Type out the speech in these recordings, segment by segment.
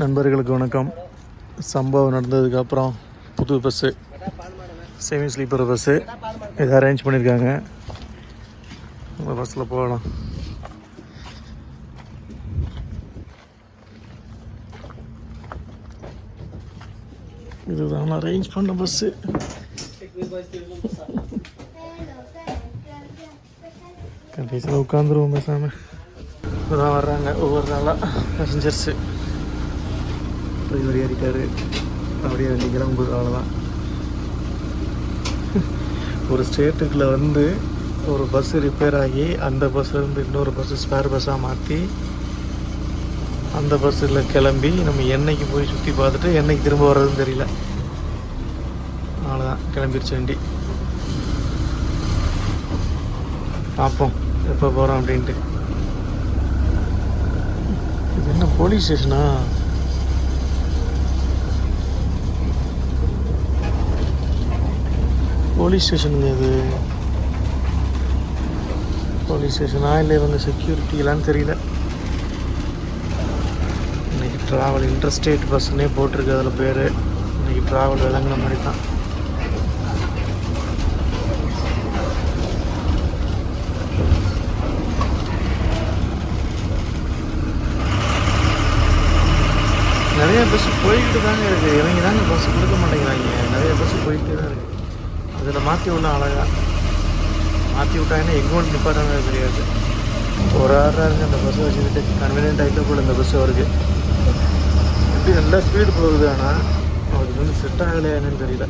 நண்பர்களுக்கு வணக்கம். சம்பவம் நடந்ததுக்கப்புறம் புது பஸ்ஸு செமி ஸ்லீப்பர் பஸ்ஸு இதை அரேஞ்ச் பண்ணியிருக்காங்க நம்ம பஸ்ஸில் போகலாம். இதுதான் அரேஞ்ச் பண்ண பஸ்ஸு கடைசியில் உட்காந்துருவோம் பேசாமல் இப்போதான் வர்றாங்க ஒவ்வொரு நாளாக பேசஞ்சர்ஸு டிரைவர் ஏறிட்டாரு. அப்படியே வண்டி கிளம்புது அவ்வளோதான் ஒரு ஸ்டேட்டுக்குள்ள வந்து ஒரு பஸ்ஸு ரிப்பேர் ஆகி அந்த பஸ்ஸுலேருந்து இன்னொரு பஸ்ஸு ஸ்பேர் பஸ்ஸாக மாற்றி அந்த பஸ்ஸில் கிளம்பி நம்ம என்னைக்கு போய் சுற்றி பார்த்துட்டு என்னைக்கு திரும்ப வர்றதுன்னு தெரியல. அவ்வளோதான் கிளம்பிடுச்சு வண்டி. பார்ப்போம் எப்போ போகிறோம் அப்படின்ட்டு. இது என்ன போலீஸ் ஸ்டேஷனா போலீஸ் ஸ்டேஷனுங்க இது போலீஸ் ஸ்டேஷனா இல்லை இவங்க செக்யூரிட்டிலான்னு தெரியல. இன்னைக்கு ட்ராவல் இன்டர்ஸ்டேட் பஸ்ஸுன்னே போட்டிருக்கு அதில் பேர். இன்னைக்கு ட்ராவல் விளங்குன மாதிரி தான் நிறைய பஸ் போய்கிட்டு தாங்க இருக்குது இறங்கி தாங்க பஸ் கொடுக்க மாட்டேங்கிறாங்க. நிறைய பஸ் போய்கிட்டே தான் இருக்குது அதில் மாற்றி விடலாம் அழகா. மாற்றி விட்டாங்கன்னா எங்கே ஒன்று நிப்பாட்டாங்க தெரியாது. ஒரு ஆறாருங்க அந்த பஸ்ஸை வச்சுக்கிட்டு கன்வீனியன்ட் ஆகிட்டு கூட இந்த பஸ் வருது எப்படி நல்லா ஸ்பீடு போகுது ஆனால் அவருக்கு வந்து செட் ஆகலையா என்னன்னு தெரியல.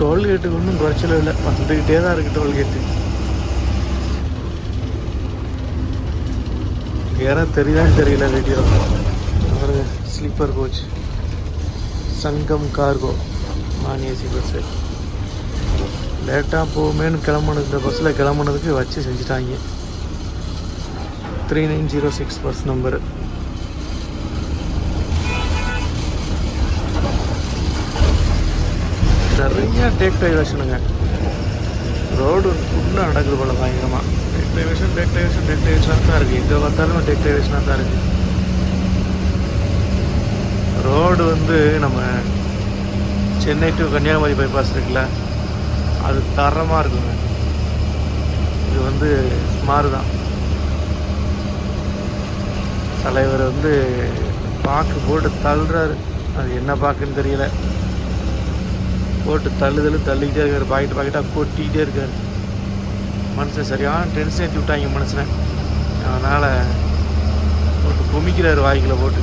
டோல்கேட்டுக்கு ஒன்றும் குறைச்சல இல்லை. வந்துக்கிட்டே தான் இருக்குது டோல்கேட்டு ஏன்னா தெரியுதான்னு தெரியல வீடியோ பாருங்க sleeper coach Sangam cargo non AC bus லேட்டாக போகுமேனு கிளம்புனது இந்த பஸ்ஸில் கிளம்புனதுக்கு வச்சு செஞ்சுட்டாங்க. Three nine zero six bus number நிறைய டேக் டைவர்ஷனுங்க ரோடு ஃபுல்லாக நடக்குது போல பயங்கரமாக take diversion take diversion take டைவர்ஷனாக தான் இருக்குது எங்கே பார்த்தாலும் டேக் டைவர்ஷனாக தான் இருக்குது ரோடு வந்து நம்ம சென்னை டு கன்னியாகுமரி பைபாஸ் இருக்குல்ல? அது தரமாக இருக்குங்க. இது வந்து சுமார் தான் தலைவர் வந்து பாக்கு போட்டு தள்ளுறாரு. அது என்ன பாக்குன்னு தெரியல. போட்டு தள்ளுதல் தள்ளிக்கிட்டே இருக்கார். பாக்கெட் பாக்கெட்டாக கொட்டிக்கிட்டே இருக்கார். மனுஷன் சரியான டென்ஷன் ஏற்றி விட்டாங்க மனுஷனை. அதனால் போட்டு குமிக்கிறார் வாய்க்கில் போட்டு.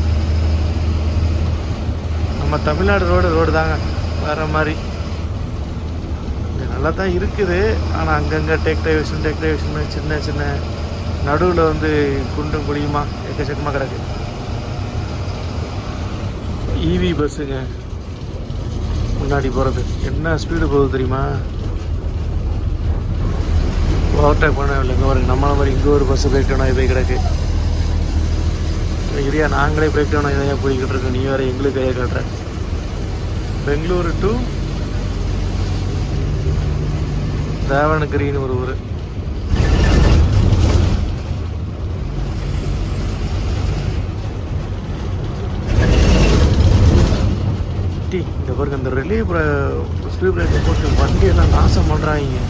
நம்ம தமிழ்நாடு ரோடு ரோடு தாங்க. வேறு மாதிரி. இது நல்லா தான் இருக்குது. ஆனால் அங்கங்கே டேக் டைவேஷன் டேக் டைவேஷன் சின்ன சின்ன நடுவில் வந்து குண்டும் குழியுமா எக்கச்சக்கமாக கிடக்கு. ஈவி பஸ்ஸுங்க முன்னாடி போகிறது என்ன ஸ்பீடு போகுது தெரியுமா? ஓவர்டேக் பண்ண இல்லை இங்கே பாருங்க. நம்மள மாதிரி இங்கே ஒரு பஸ்ஸு பிரேக் டவுன் ஆகி போய் கிடக்கு. இல்லையா நாங்களே பிரேக் டவுன் ஆகி தான் போய்கிட்டு இருக்கோம்? நீ வேறு எங்களுக்கு கையை காட்டுற. பெங்களூரு டு தேவனகிரின்னு ஒரு ஊர். டி இந்த பாருங்க இந்த ரிலே ஸ்பீட் பிரேக்கர் போட்டு வண்டியெல்லாம் நாசம் பண்ணுறாங்க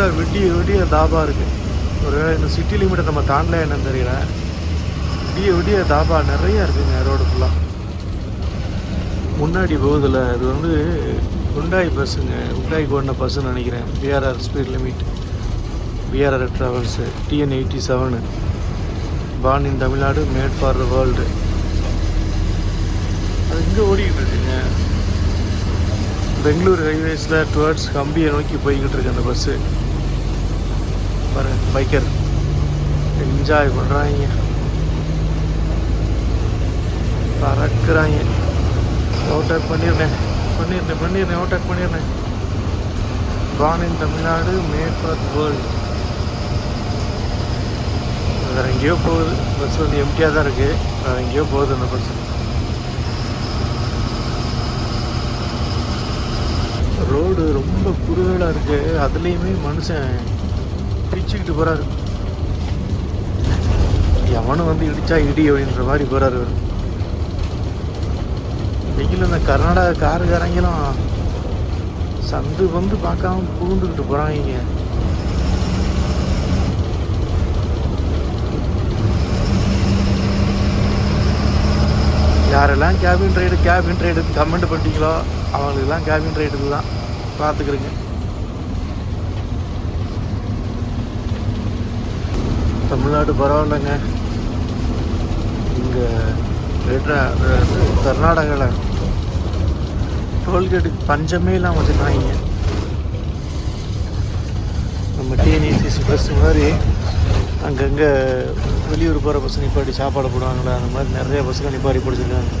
ரோடு விடிய விடிய தாபா இருக்குது ஒருவேளை இந்த சிட்டி லிமிட்டை நம்ம தாண்டல என்னன்னு தெரியல. விடிய விடிய தாபா நிறைய இருக்குங்க ரோடு ஃபுல்லாக முன்னாடி போகுதில்ல அது வந்து உண்டாய் பஸ்ஸுங்க உண்டாய் ஓடின பஸ்ஸுன்னு நினைக்கிறேன். BRR speed limit BRR travels TN eighty seven born in Tamil Nadu made for the world அது இங்கே ஓடிக்கிட்டு இருக்குங்க. பெங்களூர் ஹைவேஸில் டுவர்ட்ஸ் கம்பியை நோக்கி போய்கிட்டு இருக்கு அந்த பஸ்ஸு பாரு பைக்கர் என்ஜாய் பண்ணுறாங்க பறக்குறாங்க. ஓவர்டேக் பண்ணியிருந்தேன் பண்ணியிருந்தேன் பண்ணிடுறேன் ஓவர்டேக் பண்ணிடுறேன் born in Tamil Nadu made for the world எங்கேயோ போகுது. பஸ் வந்து எம்டியாக தான் இருக்குது வேறு எங்கேயோ போகுது அந்த பஸ் ரோடு ரொம்ப குறுகலாக இருக்குது அதுலேயுமே மனுஷன் பிரிச்சுக்கிட்டு போகிறாரு எவனும் வந்து இடிச்சா இடி அப்படின்ற மாதிரி போகிறாரு வெயில் இந்த கர்நாடகா காருக்காரங்களும் சந்து வந்து பார்க்காம புகுந்துக்கிட்டு போகிறாங்க யாரெல்லாம் cabin ride cabin ride comment பண்ணிட்டீங்களோ அவங்களுக்கெல்லாம் கேபின் ரைடு தான். பார்த்துக்கிறேங்க. தமிழ்நாடு பரவாயில்லைங்க. இங்கே கர்நாடகாவில் டோல்கேட்டுக்கு பஞ்சமே இல்லாமல் வச்சுருக்காங்க. நம்ம டிஎன்இசிசி பஸ் மாதிரி அங்கங்கே வெளியூர் போகிற பஸ் நிப்பாட்டி சாப்பாடு போடுவாங்களே அந்த மாதிரி நிறைய பஸ்ஸுகள் நிப்பாட்டி பிடிச்சிருக்காங்க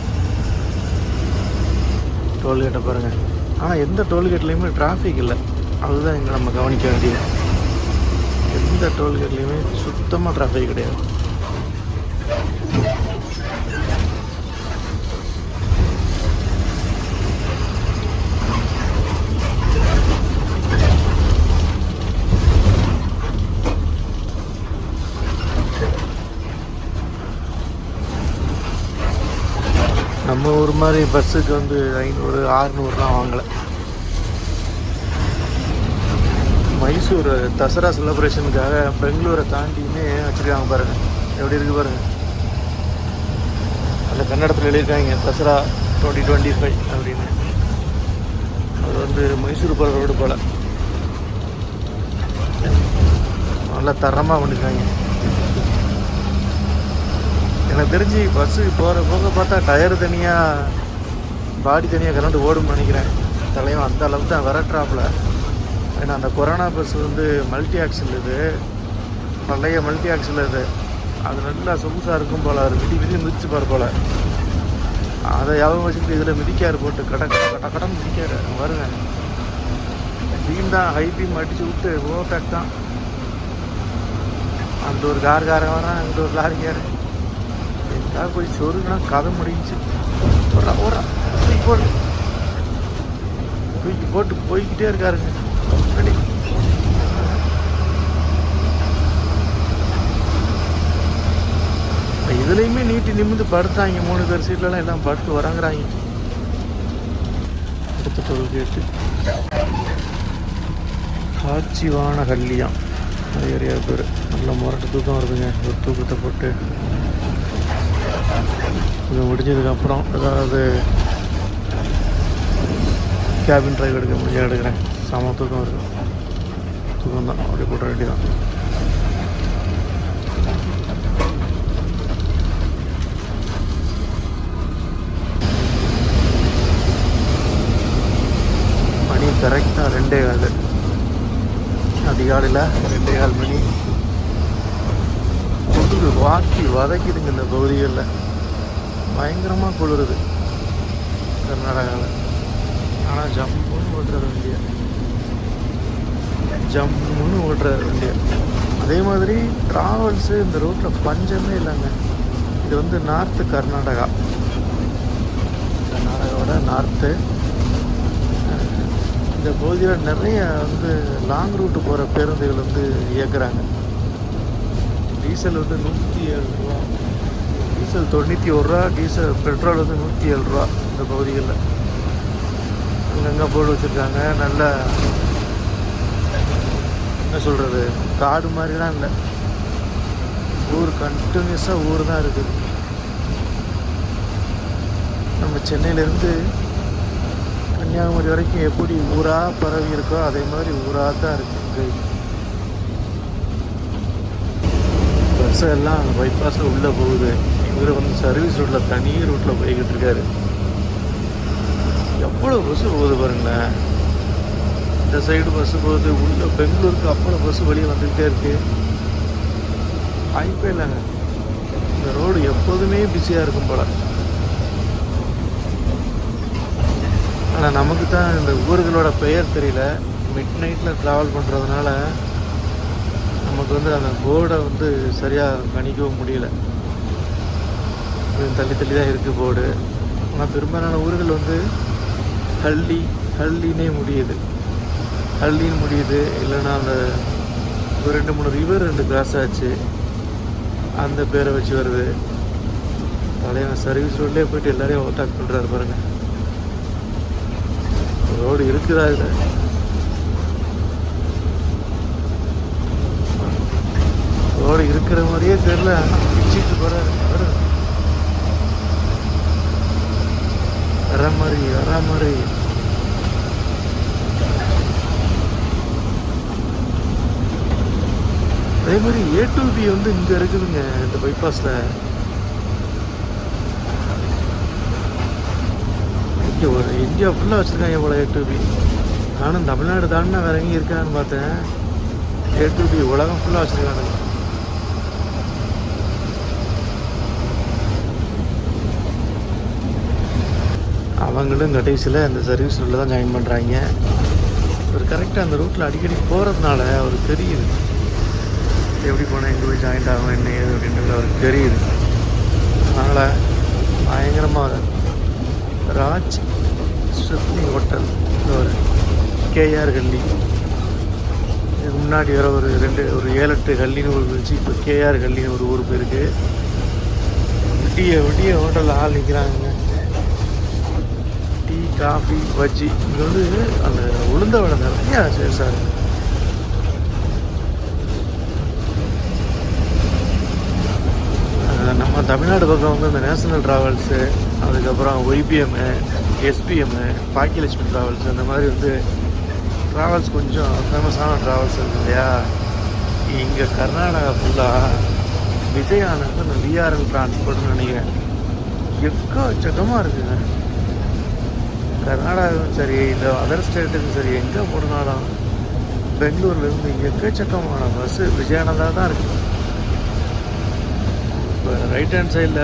டோல்கேட்டை பாருங்கள் ஆனால் எந்த டோல்கேட்லேயுமே டிராஃபிக் இல்லை. அதுதான் இங்கே நம்ம கவனிக்க வேண்டியது. எந்த டோல்கேட்லேயுமே சுத்தமாக டிராஃபிக் கிடையாது. நம்ம ஊர் மாதிரி பஸ்ஸுக்கு வந்து ஐநூறு ஆறுநூறுலாம் வாங்கலை. மைசூர் தசரா செலப்ரேஷனுக்காக பெங்களூரை தாண்டியுமே வச்சுருக்காங்க பாருங்கள் எப்படி இருக்குது பாருங்கள் அந்த கன்னடத்தில் எழுதியிருக்காங்க தசரா டுவெண்ட்டி டுவெண்ட்டி ஃபைவ் அப்படின்னு. அது வந்து மைசூர் போகிற ரோடு போல். நல்லா தரமாக பண்ணியிருக்காங்க எனக்கு தெரிஞ்சு பஸ்ஸு போகிற போக பார்த்தா டயர் தனியாக பாடி தனியாக கரண்ட் ஓடும்னு நினைக்கிறேன். தலைவன் அந்த அளவுக்கு தான் விரட்டுறாப்புல. ஏன்னா அந்த கொரோனா பஸ் வந்து மல்டி ஆக்சில் இது. பழைய மல்டி ஆக்சில் இது. அது நல்லா சொகுசாக இருக்கும் போல். அவர் மிதி மிதி மிதிச்சு பார் போல். அதை யாபம் வச்சுட்டு இதில் மிதிக்கார் போட்டு கட கட கட கடன் மிதிக்காரு. வருங்க பீம் தான் ஹை பீம் அடித்து விட்டு ஓவர்டேக் தான். அந்த ஒரு கார் காரன் வரான் இந்த ஒரு லாரிக்காரு எதாவது போய் சொருக்குனா கதை முடிஞ்சு ஓடுறா ஓடுறா. போடு. போட்டு போய்கிட்டே இருக்காருங்க. ரெடி இதுலேயுமே நீட்டி நிமிந்து படுத்தாங்க. மூணு பேர் சீட்லலாம் எல்லாம் படுத்து வரங்குறாங்க அடுத்த டோல் கேட்டு. காட்சிவான கல்லியாம் நிறைய பேர். நல்ல முரட்டு தூக்கம் வருதுங்க. ஒரு தூக்கத்தை போட்டு. இது முடிஞ்சதுக்கப்புறம் ஏதாவது கேபின் டிரைவர் எடுக்க முடிஞ்சா எடுக்கிறேன். செம தூக்கம் சுகம் தூக்கம் தான் அப்படி போட வேண்டியதான் மணி கரெக்டாக ரெண்டே கால் அதிகாலையில் ரெண்டே கால் மணி குளிர் வாக்கி வதக்கிடுங்க இந்த பகுதிகளில் பயங்கரமாக குளிருது கர்நாடகாவில் ஆனால் ஜம்முன்னு ஓட்டுறது வேண்டிய ஜம்முன்னு ஓடுற வண்டிய. அதே மாதிரி ட்ராவல்ஸு இந்த ரோட்டில் பஞ்சமே இல்லைங்க. இது வந்து நார்த்து கர்நாடகா. கர்நாடகாவோட நார்த்து இந்த பகுதியில் நிறைய வந்து லாங் ரூட்டு போகிற பேருந்துகள் வந்து இயக்குறாங்க. டீசல் வந்து நூற்றி ஏழு ரூபா. டீசல் தொண்ணூற்றி ஒரு ரூபா டீசல் பெட்ரோல் வந்து நூற்றி ஏழு ரூபா இந்த பகுதிகளில். அங்கங்கே போர்டு வச்சுருக்காங்க. நல்ல என்ன சொல்கிறது காடு மாதிரிலாம் இல்லை. ஊர் கண்டினியூஸாக ஊர் தான் இருக்குது. நம்ம சென்னையிலேருந்து கன்னியாகுமரி வரைக்கும் எப்படி ஊராக பரவி இருக்கோ அதே மாதிரி ஊராக தான் இருக்குது இங்கே. பஸ் எல்லாம் பைபாஸில் உள்ளே போகுது. இவர் வந்து சர்வீஸ் ரோட்டில் தனி ரூட்டில் போய்கிட்டு இருக்காரு. எவ்வளோ பஸ்ஸு போகுது பாருங்களேன். இந்த சைடு பஸ்ஸு போகுது. உள்ளே பெங்களூருக்கு அப்புறம் பஸ்ஸு வெளியே வந்துக்கிட்டே இருக்குது வாய்ப்பே இல்லைங்க இந்த ரோடு எப்போதுமே பிஸியாக இருக்கும் போல. ஆனால் நமக்கு தான் இந்த ஊர்களோட பெயர் தெரியல. மிட் நைட்டில் ட்ராவல் பண்ணுறதுனால நமக்கு வந்து அந்த போர்டை வந்து சரியாக கணிக்கவும் முடியல. கொஞ்சம் தள்ளி தள்ளி தான் இருக்குது போர்டு ஆனால் பெரும்பாலான ஊர்கள் வந்து ஹள்ளி ஹள்ளினே முடியுது. ஹல்லின்னு முடியுது. இல்லைன்னா அந்த ஒரு ரெண்டு மூணு ரிவர் ரெண்டு கிராஸ் ஆச்சு. அந்த பேரை வச்சு வருது. தலைவன் சர்வீஸ் ரோட்லேயே போயிட்டு எல்லாரையும் ஓவர்டேக் பண்ணுறாரு பாருங்க. ரோடு இருக்குதா இல்லை? ரோடு இருக்கிற மாதிரியே தெரில பிச்சுட்டு போகிறாரு வர மாதிரி வர மாதிரி. அதே மாதிரி ஏ டு பி வந்து இங்கே இருக்குதுங்க இந்த பைபாஸில் இங்கே ஒரு இந்தியா ஃபுல்லாக வச்சுருக்காங்க இவ்வளோ ஏ டு பி நானும் தமிழ்நாடு தானே வேற எங்கேயும் இருக்கான்னு பார்த்தேன். ஏ டு பி உலகம் ஃபுல்லாக வச்சுருக்காங்க. அவங்களும் கடைசியில் அந்த சர்வீஸ் ரூட்டில் தான் ஜாயின் பண்ணுறாங்க ஒரு கரெக்டாக அந்த ரூட்டில் அடிக்கடி போகிறதுனால அவருக்கு தெரியுது. எப்படி போனால் எங்கே போய் ஜாயின்ட் ஆகும் என்ன ஏது அப்படின்றது அவருக்கு தெரியுது. அதனால் பயங்கரமாக ராஜ் ஸ்ருப்னி ஹோட்டல் ஒரு கேஆர் கல்லி இதுக்கு முன்னாடி வர ஒரு ரெண்டு ஒரு ஏழு எட்டு கல்லின்னு ஒரு இருந்துச்சு. இப்போ கேஆர் கல்லின்னு ஒரு ஊர் போயிருக்கு. விடிய விடிய ஹோட்டலில் ஆள் நிற்கிறாங்க டீ காஃபி பஜ்ஜி. இங்கே வந்து அந்த உளுந்த வடை நிறையா சார் நம்ம தமிழ்நாடு பக்கம் வந்து இந்த நேஷனல் ட்ராவல்ஸு அதுக்கப்புறம் ஒய்பிஎம்மு எஸ்பிஎம்மு பாக்கியலட்சுமி ட்ராவல்ஸ் அந்த மாதிரி வந்து ட்ராவல்ஸ் கொஞ்சம் ஃபேமஸான ட்ராவல்ஸ் இருக்கு இல்லையா? இங்கே கர்நாடகா ஃபுல்லாக விஜயானந்த் அந்த விஆர்எல் டிரான்ஸ்போர்ட்னு நினைக்கிறேன். எக்கச்சக்கமாக இருக்குங்க. கர்நாடகாவும் சரி இந்த அதர் ஸ்டேட்டுக்கும் சரி எங்கே போனாலும் பெங்களூர்லேருந்து எக்கச்சக்கமான பஸ்ஸு விஜயானந்தா தான் இருக்குது இப்போ ரைட் ஹேண்ட் சைடில்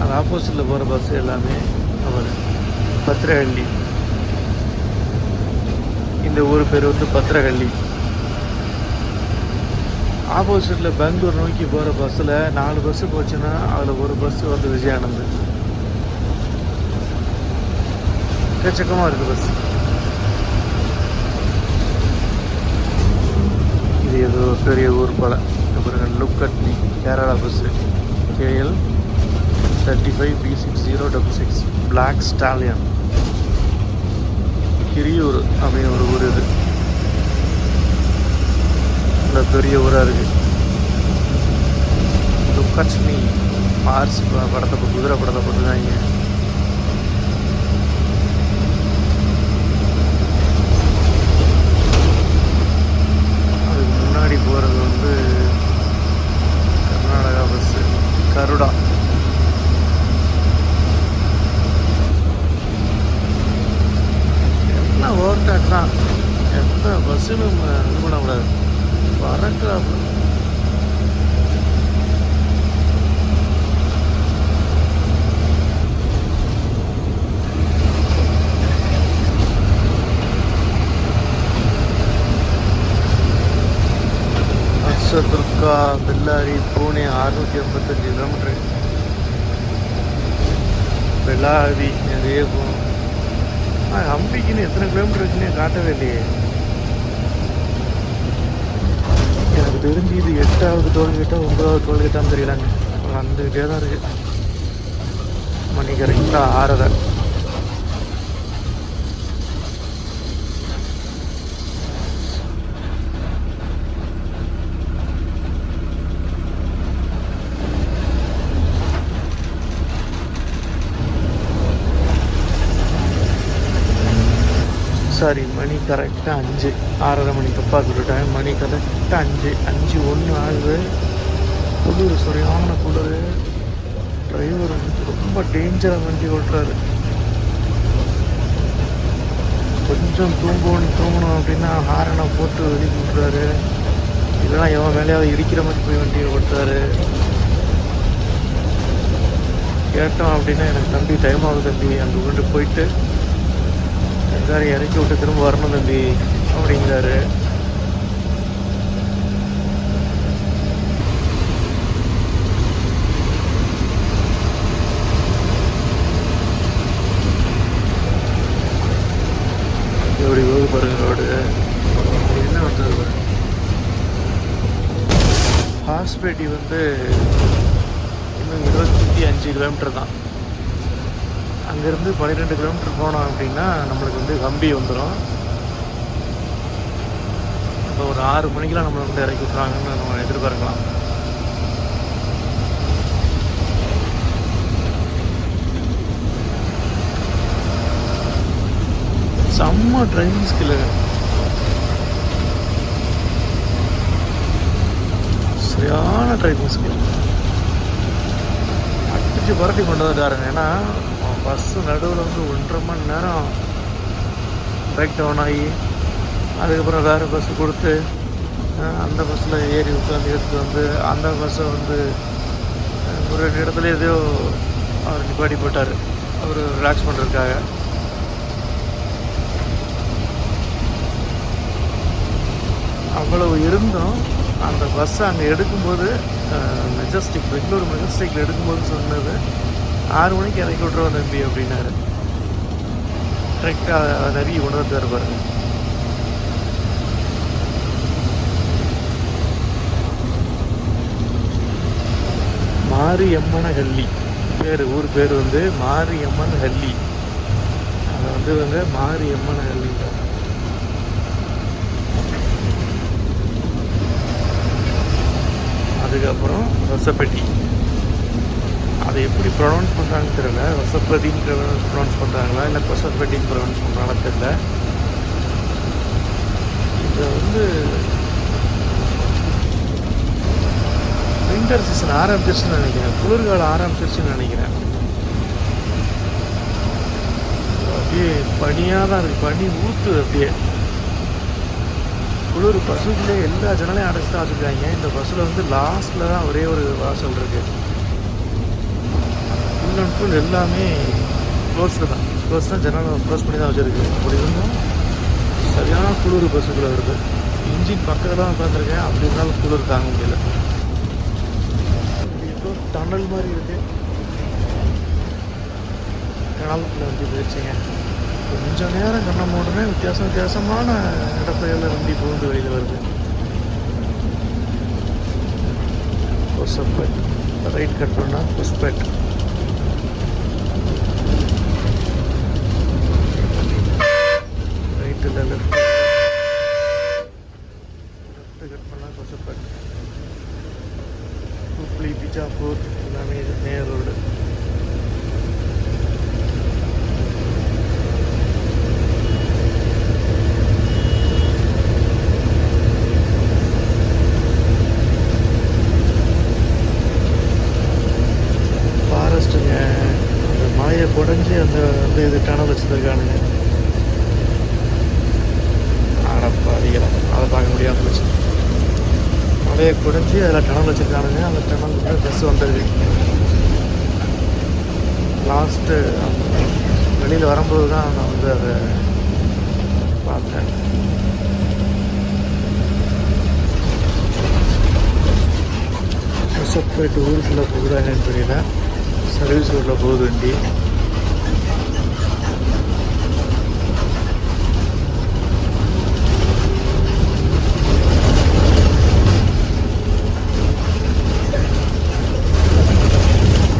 அந்த ஆப்போசிட்டில் போகிற பஸ் எல்லாமே அவர். பத்திரஹள்ளி இந்த ஊர் பேர் வந்து பத்திரஹள்ளி ஆப்போசிட்டில் பெங்களூர் நோக்கி போகிற பஸ்ஸில் நாலு பஸ்ஸு போச்சுன்னா அதில் ஒரு பஸ்ஸு வந்து விஜயானந்த். எக்கச்சக்கமாக இருக்குது பஸ் இது ஏதோ பெரிய ஊர் போல். அப்புறம் look அட்னி Kerala bus KL thirty five B six zero double six black stallion கிரியூர் அப்படின்னு ஒரு ஊர் இது. நல்ல பெரிய ஊராக இருக்குது துக்கட்சுமி மார்ஸ் ப- படத்தை குதிரை படத்தை போட்டுருக்காங்க. அதுக்கு முன்னாடி போகிறது வந்து கர்நாடகா பஸ்ஸு கருடா. எல்லாம் ஓவர்டேக் தான் எந்த பஸ்ஸும் இது பண்ணக்கூடாது. பறக்கிறாப்புல ಹೊಸದುರ್ಗ பெல்லாரி ಪುಣೆ ಆರುನೂറ്റി ಎಂಬತ್ತഞ്ചು ಕಿಲೋಮೀಟ್ರ್ ಬೆಳ್ಳಾರಿ நிறைய போகும் ஹம்பிக்குன்னு எத்தனை கிலோமீட்டர் இருக்குன்னே காட்டவே இல்லையே. எனக்கு தெரிஞ்சு இது எட்டாவது டோல்கேட்டா ஒன்பதாவது டோல்கேட்டான்னு தெரியலாங்க. வந்துக்கிட்டே தான் இருக்குது மணி கரெக்டாக ஆறரை சாரி மணி கரெக்டாக அஞ்சு. ஆறரை மணி தப்பாக சொல்லிட்டேன். மணி கரெக்டாக அஞ்சு. அஞ்சு ஒன்று ஆகுது. குளிர் சரியான குளிர். டிரைவர் வந்து ரொம்ப டேஞ்சராக வண்டி ஓட்டுறாரு. கொஞ்சம் தூங்கணும் தூங்கணும் அப்படின்னா ஹாரனை போட்டு வெளியே விட்றாரு இதெல்லாம் எவன் மேலேயாவது இடிக்கிற மாதிரி போய் வண்டியை ஓட்டுறாரு. கேட்டோம் அப்படின்னா எனக்கு தம்பி டைம் ஆகுது தம்பி. அங்கே கொண்டு போயிட்டு எல்லாரும் இறக்கி விட்டு திரும்ப வரணும் தம்பி அப்படிங்கிறாரு. பாருங்க ரோடு. என்ன வந்தது ஹாஸ்பேட்டி வந்து இன்னும் இருபத்தி அஞ்சு கிலோமீட்டர் தான். அங்கேருந்து பன்னிரெண்டு கிலோமீட்டர் போனோம் அப்படின்னா நம்மளுக்கு வந்து கம்பி வந்துடும் இப்போ ஒரு ஆறு மணிக்கெலாம் நம்மளை வந்து இறக்கி விட்றாங்கன்னு நம்ம எதிர்பார்க்கலாம். செம்ம டிரைவிங் ஸ்கில்லு சரியான டிரைவிங் ஸ்கில் அடிச்சு புரட்டி கொண்டு வந்துட்டாருங்க. ஏன்னா பஸ்ஸு நடுவில் வந்து ஒன்றரை மணி நேரம் பிரேக் டவுன் ஆகி அதுக்கப்புறம் வேறு பஸ்ஸு கொடுத்து அந்த பஸ்ஸில் ஏறி உட்காந்து எடுத்து வந்து அந்த பஸ்ஸை வந்து ஒரு ரெண்டு இடத்துல எதையோ அவர் நிப்பாடி போட்டார். அவர் ரிலாக்ஸ் பண்ணுறதுக்காக அவ்வளவு இருந்தும் அந்த பஸ்ஸை அங்கே எடுக்கும்போது மெஜஸ்டிக் பெங்களூர் மெஜஸ்டிக்கில் எடுக்கும்போது சொன்னது ஆறு மணிக்கு இறக்கி விட்ருவோம் தம்பி அப்படின்னாரு. கரெக்டாக நபி கொண்டு வந்து பாருங்க. மாரியம்மன ஹல்லி பேர் ஊர் பேர் வந்து மாரியம்மன் ஹல்லி அதை வந்து வந்து மாரியம்மன் ஹல்லி அதுக்கப்புறம் ரசப்பெட்டி. அதை எப்படி ப்ரொனவுன்ஸ் பண்ணுறாங்கன்னு தெரியல. ரசப்பதின்னு ப்ரொனவுன்ஸ் பண்ணுறாங்களா இல்லை கொசப்பெட்டின்னு ப்ரொனவுன்ஸ் பண்ணுறாங்களா தெரியல. இதை வந்து வின்டர் சீசன் ஆரம்பிச்சிருச்சுன்னு நினைக்கிறேன். குளிர்காலம் ஆரம்பிச்சிருச்சுன்னு நினைக்கிறேன். அப்படியே பனியாக தான் இருக்குது பனி ஊற்றுது அப்படியே. குளிர் பஸ்ஸுக்குள்ளே எல்லா ஜனங்களையும் அடைச்சி தான் வச்சுருக்காங்க இந்த பஸ்ஸில் வந்து லாஸ்ட்டில் தான் ஒரே ஒரு வாசல் இருக்குது ஃபுல் அண்ட் எல்லாமே க்ளோஸ்டு தான். க்ளோஸ் தான் ஜன்னல் க்ளோஸ் பண்ணி தான் வச்சுருக்கு. அப்படி இருந்தும் சரியான குளிர் பஸ்ஸுக்குள்ளே வருது. இன்ஜின் பக்கத்தில் தான் உட்காந்துருக்கேன் அப்படி இருந்தாலும் குளிர் தாங்க முடியல. ஏதோ டனல் மாதிரி இருக்குது டனலுக்குள்ளே வந்து போயிடுச்சுங்க. கொஞ்சம் நேரம் கண்ணம் மூடனே வித்தியாசம் வித்தியாசமான இடப்பெயரில் வண்டி புகுந்து வெளியில் வருது. கொசப்பேட் ரைட் கட் பண்ணால் கொஸ்பேட் ரைட்டில் லெஃப்ட் லெஃப்ட் கட் பண்ணால் கொசப்பேட் ஹூப்ளி பிஜாப்பூர் எல்லாமே இது நேர் ரோடு ஃபாரஸ்ட்டுங்க அந்த மலையை குடஞ்சி அந்த அந்த இது டனல் வச்சுருக்கானுங்க. அடப்பா அதை பார்க்க முடியாமல் போச்சு. மழையை குறைஞ்சி அதில் டனல் வச்சுருக்கானுங்க. அந்த டனல் பஸ் வந்தது லாஸ்ட்டு வெளியில் வரும்போது தான் நான் வந்து அதை பார்த்தேன். போயிட்டு ஊருக்குள்ளே போகுதா என்னன்னு தெரியல. சர்வீஸ் ஊரில் போகுது வண்டி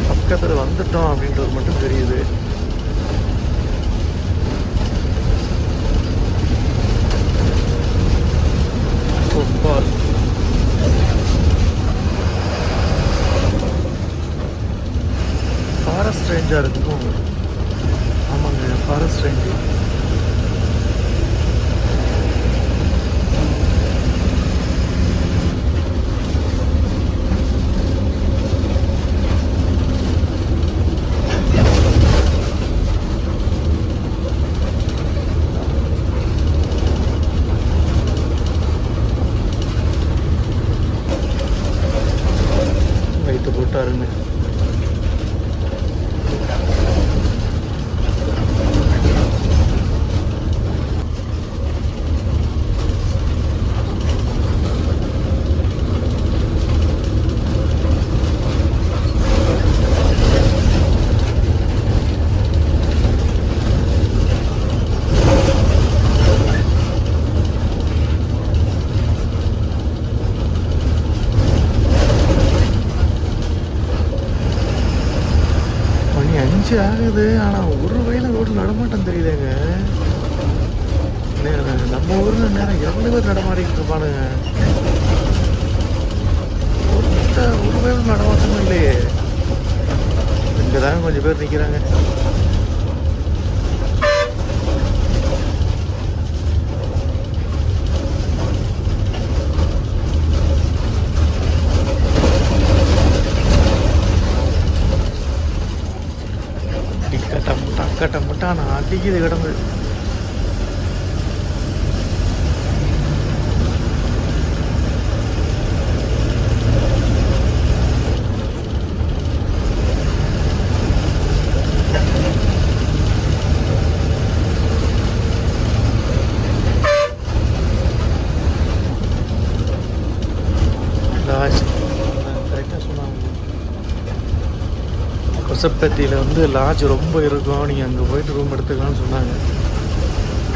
பக்கத்தில் வந்துட்டோம் அப்படின்றது மட்டும் தெரியுது. அஞ்சு ஆகுது. ஆனால் ஒரு வயலில் ரோடு நடமாட்டம் தெரியலங்க நம்ம ஊரில் நேரம் இரண்டு பேர் நடமாடிக்கிட்டு இருப்பானுங்க. ஒரு வயலும் நடமாட்டமும் இல்லையே. இங்கே தான் கொஞ்சம் பேர் நிற்கிறாங்க முட்டா நான் அடிக்குது கிடந்து லாட்ஜ் கரெக்டாக சொன்னாங்க கொசப்பத்தியில் வந்து லாட்ஜ் ரொம்ப இருக்கும். நீங்கள் அங்கே போயிட்டு ரூம் எடுத்துக்கலாம்னு சொன்னாங்க.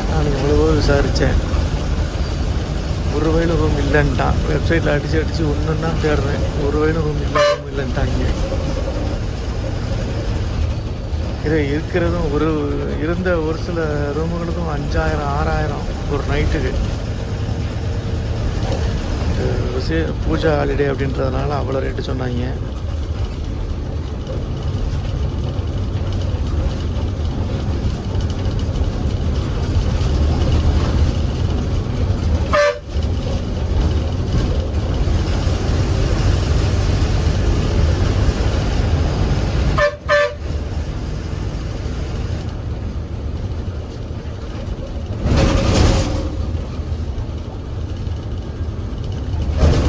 நான் எவ்வளவோ விசாரித்தேன் ஒரு வயலும் ரூம் இல்லைன்ட்டான் வெப்சைட்டில் அடித்து அடித்து ஒன்று தான் தேடுறேன். ஒரு வயலும் ரூம் இல்லை ரூம் இல்லைன்ட்டாங்க இது இருக்கிறதும் ஒரு இருந்த ஒரு சில ரூமுகளுக்கும் அஞ்சாயிரம் ஆறாயிரம் ஒரு நைட்டுக்கு விசே பூஜா ஹாலிடே அப்படின்றதுனால அவ்வளோ ரேட்டு சொன்னாங்க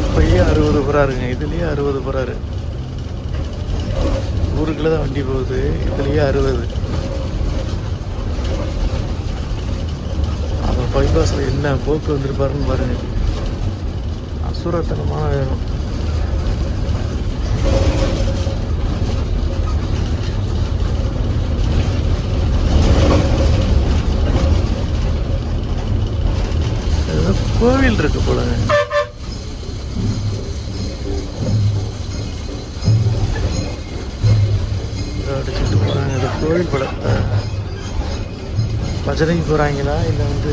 இப்பயே அறுபது போகிறாருங்க இதுலேயே அறுபது போகிறாரு ஊருக்குள்ள தான் வண்டி போகுது இதுலேயே அறுபது அப்புறம் பைபாஸில் என்ன போக்கு வந்திருப்பாருன்னு பாருங்க. அசுரத்தனமான வேணும் ஏதோ கோவில் இருக்கு போலங்க. அடிச்சுட்டு போகிறாங்க கோவில் படம் பஜனைக்கு போகிறாங்களா இல்லை வந்து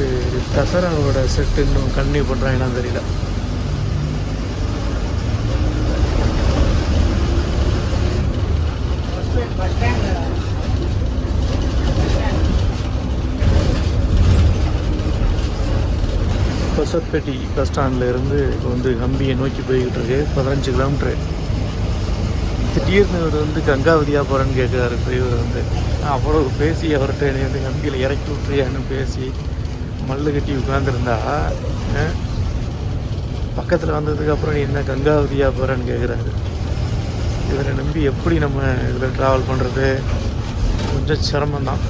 தசராவோட செட்டு இன்னும் கன்னியூ பண்ணுறாங்களான்னு தெரியல. கொசப்பேட்டி பஸ் ஸ்டாண்டில் இருந்து இப்போ வந்து ஹம்பியை நோக்கி போய்கிட்டு இருக்கு. பதினஞ்சு கிலோமீட்ரு திடீர்னு இவர் வந்து கங்காவதியாக போகிறேன்னு கேட்குறாரு பெரியவர் வந்து. அவ்வளவு அவ்வளோ பேசி அவர்கிட்ட என்னை வந்து கம்பியில் இறக்கி விட்டுறியான்னு பேசி மல்லு கட்டி உட்காந்துருந்தா பக்கத்தில் வந்ததுக்கப்புறம் நீ என்ன கங்காவதியாக போகிறேன்னு கேட்குறாரு இவரை நம்பி எப்படி நம்ம இதில் ட்ராவல் பண்ணுறது கொஞ்சம் சிரமம்தான்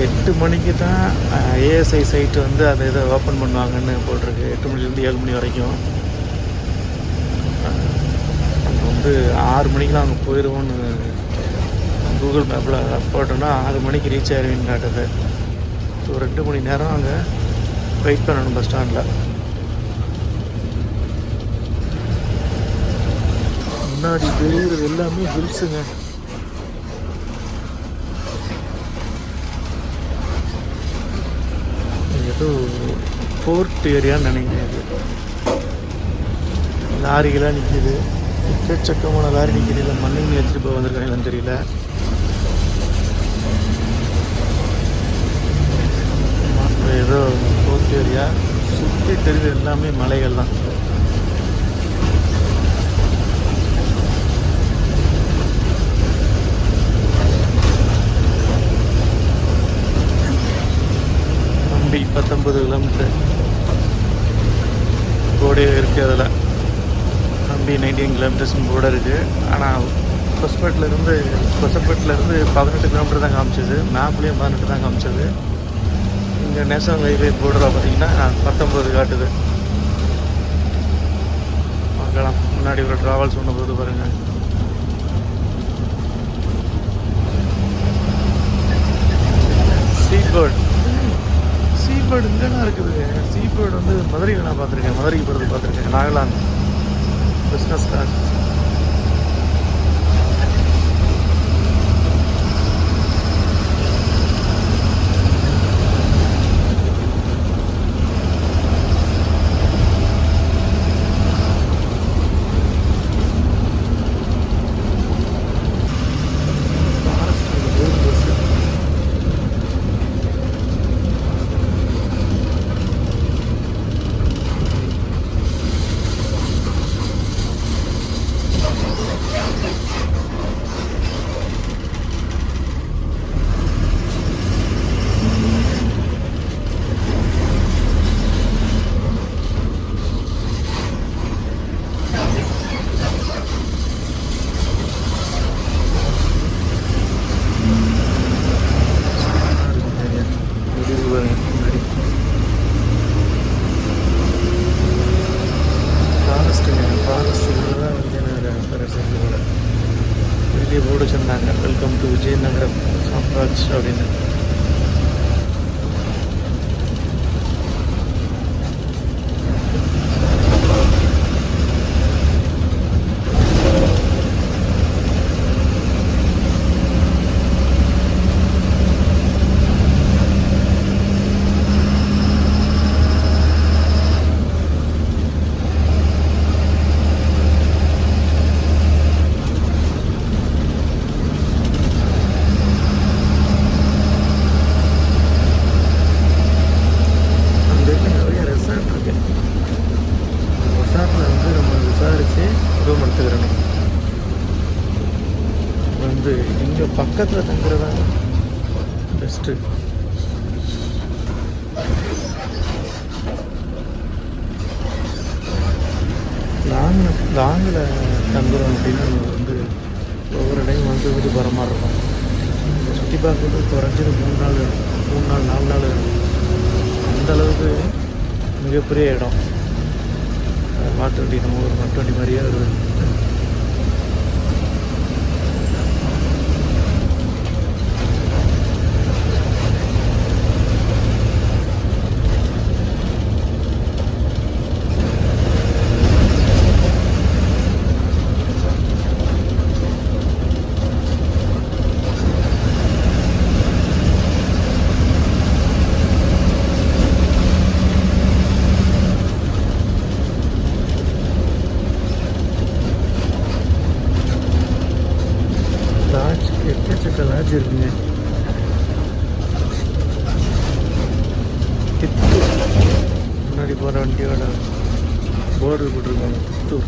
எட்டு மணிக்கு தான் ஏஎஸ்ஐ சைட்டு வந்து அந்த இதை ஓப்பன் பண்ணுவாங்கன்னு போட்டிருக்கு. எட்டு மணிலேருந்து ஏழு மணி வரைக்கும். அங்கே வந்து ஆறு மணிக்கெலாம் அங்கே போயிடுவோன்னு கூகுள் மேப்பில் போட்டோன்னா ஆறு மணிக்கு ரீச் ஆயிருவேன்னு காட்டுது. ஸோ ரெண்டு மணி நேரம் அங்கே வெயிட் பண்ணணும் பஸ் ஸ்டாண்டில் முன்னாடி தெரியுறது எல்லாமே ஹில்ஸுங்க ஸோ ஃபோர்ட் ஏரியான்னு நினைக்கிறேன் இது. லாரிகளாக நிற்கிது எக்கச்சக்கமான லாரி நிற்கிது இல்லை மண்ணுங்க எடுத்துகிட்டு போய் வந்திருக்காங்களான்னு தெரியல. ஏதோ ஃபோர்ட் ஏரியா. சுற்றி தெரியுது. எல்லாமே மலைகள் தான் நம்பி பத்தொன்பது கிலோமீட்டர். போர்டே இருக்குது அதில். நம்பி நைன்டீன் கிலோமீட்டர்ஸ் போர்டு இருக்குது ஆனால் கொசப்பேட்டிலேருந்து கொசப்பேட்டிலேருந்து பதினெட்டு கிலோமீட்டர் தான் காமிச்சது. மேப்லேயும் பதினெட்டு தான் காமிச்சது. இங்கே நேஷனல் ஹைவே போர்டில் பார்த்தீங்கன்னா பத்தொம்பது காட்டுது. பார்க்கலாம். முன்னாடி ஒரு ட்ராவல்ஸ் ஒன்று போது பாருங்கள் சீட் பேர்ட் பேர்டு இங்கெல்லாம் இருக்குது. சீ பேர்டு வந்து மதுரையில் நான் பார்த்துருக்கேன். மதுரைக்கு போகிறது பார்த்துருக்கேன். நாகலாந்து. பிஸ்னஸ் கிளாஸ் ஃபாரஸ்ட்டுங்க ஃபாரஸ்ட்டுக்குள்ள தான் விஜயநகர பேரரசர்களோட வெளியே போர்டு வச்சுருந்தாங்க வெல்கம் டு விஜயநகரம் சாம்ராஜ் அப்படின்னு அந்த இடத்துல நிறைய ரெசார்ட் இருக்கு ரெசார்ட்டில் வந்து நம்ம விசாரித்து ரூம் எடுத்துக்கிறணும் வந்து இங்கே பக்கத்தில் தங்குறதா? பெஸ்ட்டு லாங்கில் லாங்கில் தங்குறோம் அப்படின்னு நம்ம வந்து ஒவ்வொரு டைம் வந்து வந்து வர மாதிரி இருக்கும். சுற்றி பார்க்குறது குறைஞ்சது மூணு நாள் மூணு நாள் நாலு நாள் அந்த அளவுக்கு மிகப்பெரிய இடம். அஹ் மாட்டு வண்டி நம்ம ஒரு மாட்டு வண்டி மாதிரியே ஒரு லாட்ஜ் எக்கச்சக்க லாட்ஜ் இருக்குங்க தித்து முன்னாடி போகிற வண்டியோட போர்டு போட்டிருக்காங்க தித்து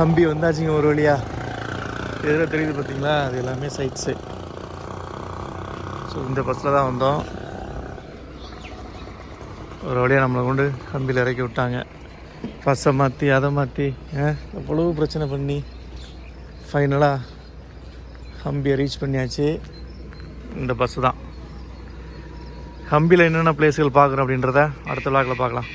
கம்பி வந்தாச்சுங்க ஒரு வழியாக எதில் தெரியுது பார்த்தீங்களா அது எல்லாமே சைட்ஸு ஸோ இந்த பஸ்ஸில் தான் வந்தோம். ஒரு வழியாக நம்மளை கொண்டு கம்பியில் இறக்கி விட்டாங்க. பஸ்ஸை மாற்றி அதை மாற்றி எவ்வளோ பிரச்சனை பண்ணி ஃபைனலாக ஹம்பியை ரீச் பண்ணியாச்சு. இந்த பஸ்ஸு தான். ஹம்பியில் என்னென்ன பிளேஸ்கள் பார்க்குறோம் அப்படின்றத அடுத்த விளாக்கில் பார்க்கலாம்.